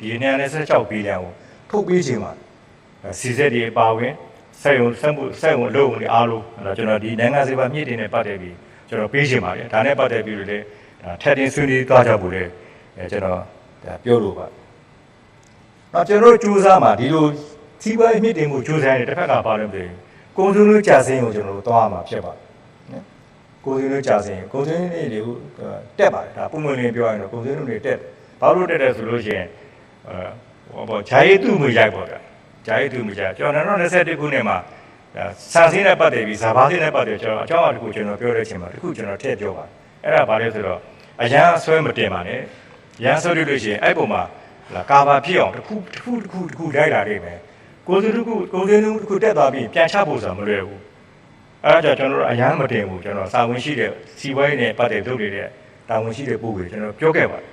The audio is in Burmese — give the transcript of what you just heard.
ဒီ216ဘီလီယံကိုထုတ်ပေးခြင်းမှာစီစက်တွေပါဝင်စိုက်ရုံစက်မှုစိုက်ရုံအလုပ်ဝင်တွေအားလုံးအဲ့တော့ကျွန်တော်ဒီနိုင်ငံစေပါမြင့်တင်နဲ့ပတ်သက်ပြီးကျွန်တော်ပေးခြင်းပါတယ်ဒါနဲ့ပတ်သက်ပြီးတော့လည်းဒါထက်တင်ဆွေးနွေးသွားကြဖို့လည်းအဲကျွန်တော်ဒါပြောလို့ပါနောက်ကျွန်တော်တို့ကြိုးစားမှာဒီလိုစီးပွားရေးမြင့်တင်မှုကြိုးစားရင်တစ်ဖက်ကပါလို့ပြည်ကိုယ်စုံလို့ကြာစင်းကိုကျွန်တော်တို့သွားမှာဖြစ်ပါတယ်နော်ကိုယ်စုံလို့ကြာစင်းကိုယ်စုံလေးတွေကိုတက်ပါတယ်ဒါပုံမှန်လေးပြောရရင်တော့ကိုယ်စုံတွေတက်ဘာလို့တက်တယ်ဆိုလို့ရှိရင်အဲဟော ပေါ့ဂျာရီသူ့မရိုက်ပေါ့ဗျာဂျာရီသူ့မရိုက်ကျွန်တော်2021ခုနှစ်မှာဒါစာစင်းနဲ့ပတ်သက်ပြီးဇာဘာစင်းနဲ့ပတ်သက်ကျွန်တော်အကြောင်းအရာတစ်ခုကျွန်တော်ပြောတဲ့အချိန်မှာတစ်ခုကျွန်တော်ထည့်ပြောပါတယ်အဲ့ဒါဘာလဲဆိုတော့အရန်အဆွဲမတင်ပါနဲ့ရန်ဆွဲလို့ရှိရင်အဲ့ပုံမှာလာကာဘာဖြစ်အောင်တစ်ခုတစ်ခုတစ်ခုတစ်ခုလိုက်လာနေမယ်ကိုယ်စုတစ်ခုကိုယ်စုတစ်ခုတက်သွားပြီးပြန်ချဖို့ဆိုတာမလွယ်ဘူးအဲဒါကြောင့်ကျွန်တော်တို့အရန်မတင်ဘူးကျွန်တော်စာဝင်ရှိတဲ့စီဝိုင်းနဲ့ပတ်သက်လုပ်နေတဲ့တာဝန်ရှိတဲ့ပုဂ္ဂိုလ်တွေကျွန်တော်ပြောခဲ့ပါတယ်